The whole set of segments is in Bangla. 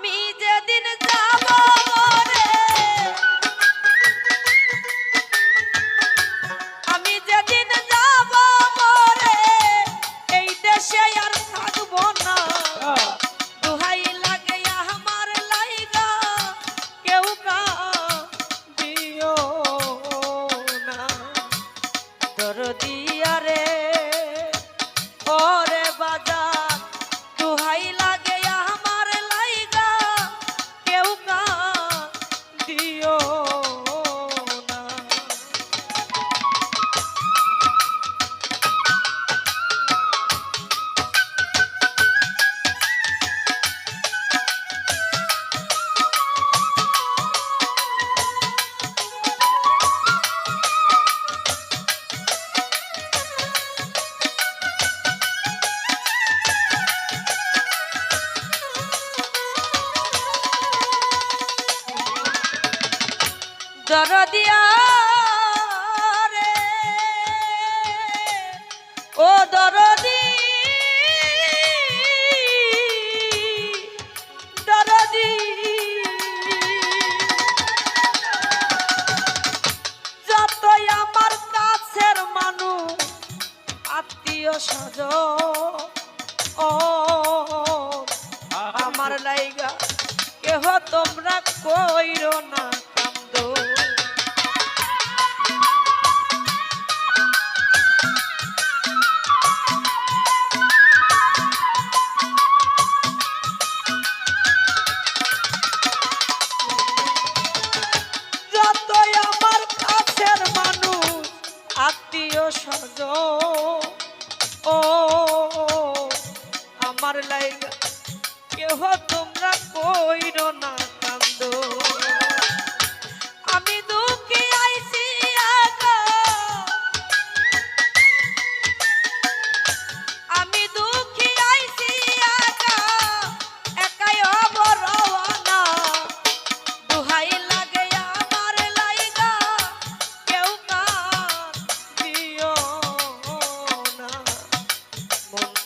আমি যেদিন যাব আমি যেদিন যাব মরে এই দেশে আর থাকব না। হ্যাঁ। দুহাই লাগে আমার লাইগা কেউ কা দিও না। তোর দিয়ারে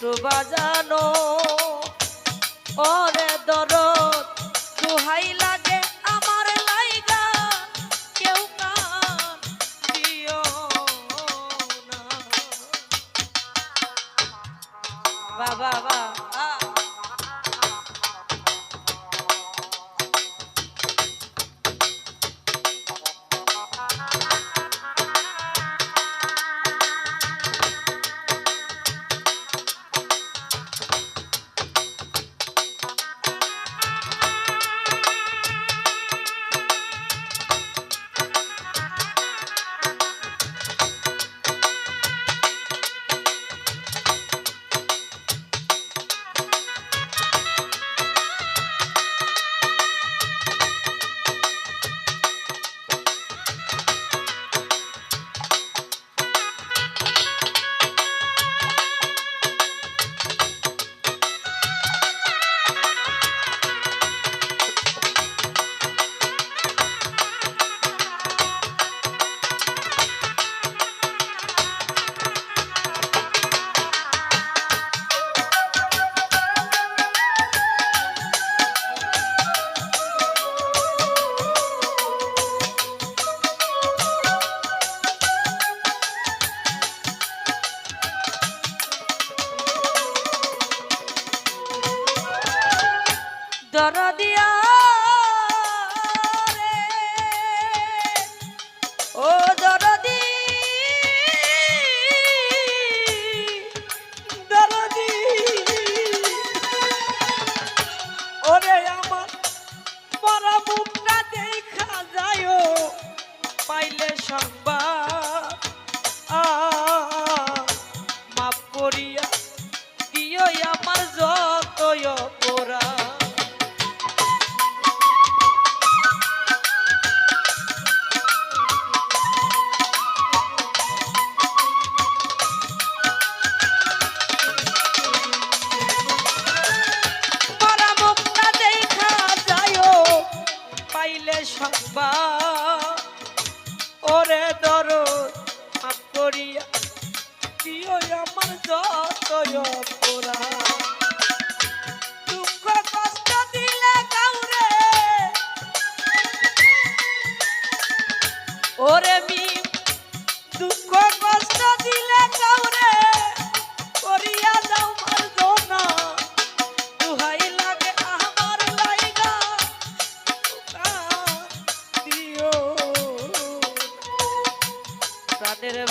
মন্টু বাজানো। ওরে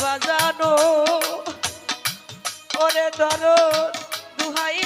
বাজানো। ওরে ধরো দুহাই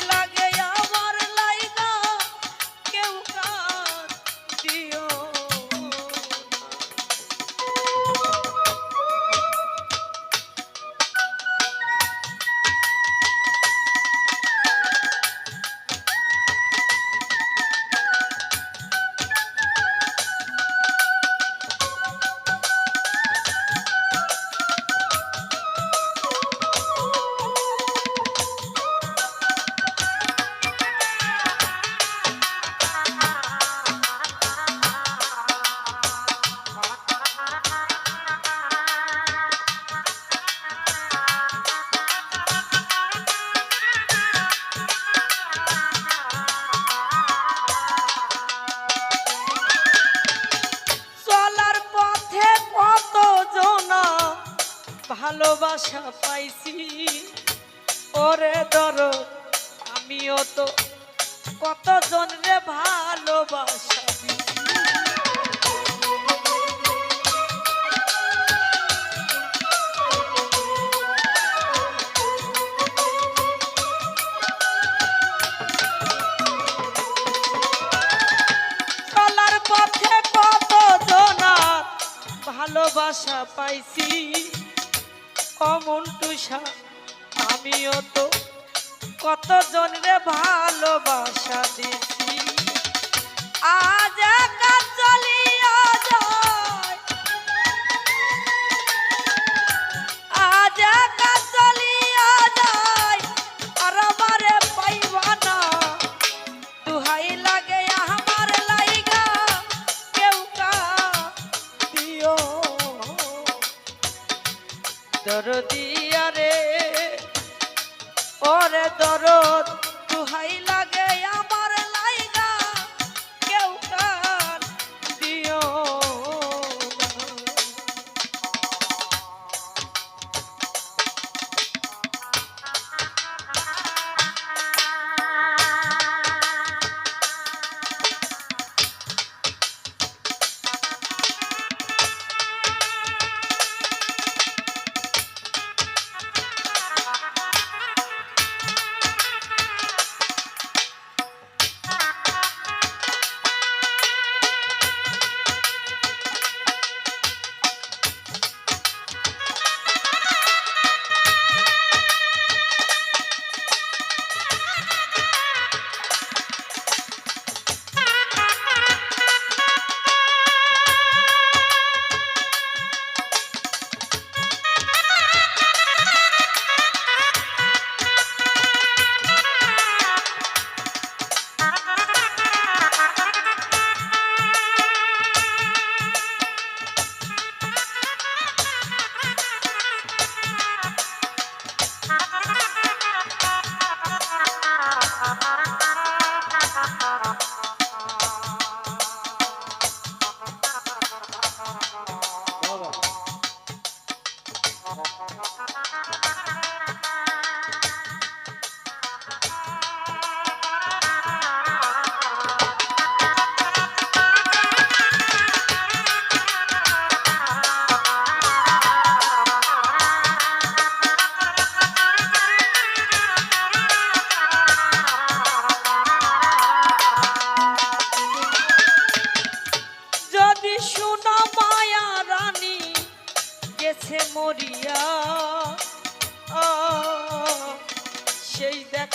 ভালোবাসা পাইছি। ওরে ধরো আমিও তো কতজন রে ভালোবাসা আমিও তো কত জনরে ভালোবাসা দিছি। আজ একা আজ আর না। লাগে আমার লাইগা। দরদিয়া রে ওরে দরদ দুহাই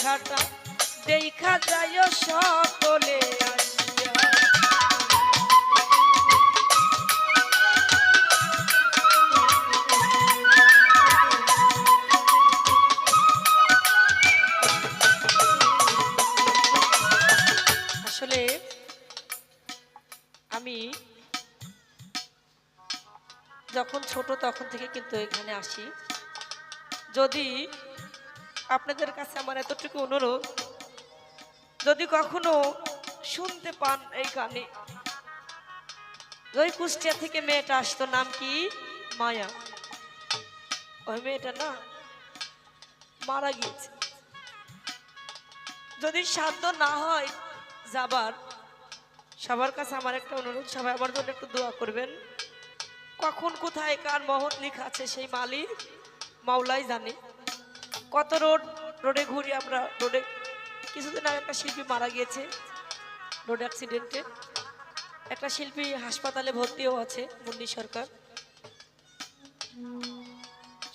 দেখাটা দেখা যায় সকলে আসলে আমি যখন ছোট তখন থেকে কিন্তু এখানে আসি। যদি আপনাদের কাছে আমার এতটুকু অনুরোধ, যদি কখনো শুনতে পান এই গানে, ওই কুষ্টিয়া থেকে মেয়েটা আসতো, নাম কি? মায়া। ওই মেয়েটা না মারা গিয়েছে। যদি সাধ্য না হয় যাবার, সবার কাছে আমার একটা অনুরোধ, সবাই আমার জন্য একটু দোয়া করবেন। কখন, কোথায়, কার মহৎ লিখা আছে, সেই মালিক মাওলাই জানে। কত রোড, রোডে ঘুরি আমরা, রোডে। কিছুদিন আগে একটা শিল্পী মারা গিয়েছে, রোড অ্যাক্সিডেন্টে একটা শিল্পী হাসপাতালে ভর্তিও আছে মুন্নি সরকার।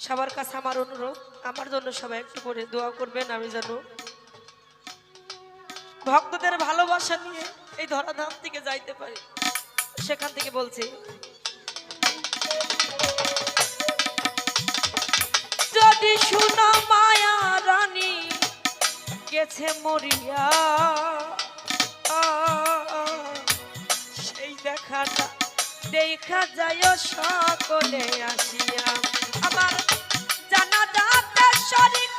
সবার কাছে আমার অনুরোধ, আমার জন্য সবাই একটু করে দোয়া করবেন, আমি যেন ভক্তদের ভালোবাসা নিয়ে এই ধরাধাম থেকে যাইতে পারি। সেখান থেকে বলছি, যদি রানী গেছে মরিয়া। সেই দেখাটা দেখা যায় সকলে আসিয়া। আমার জানা দাঁতে শরীর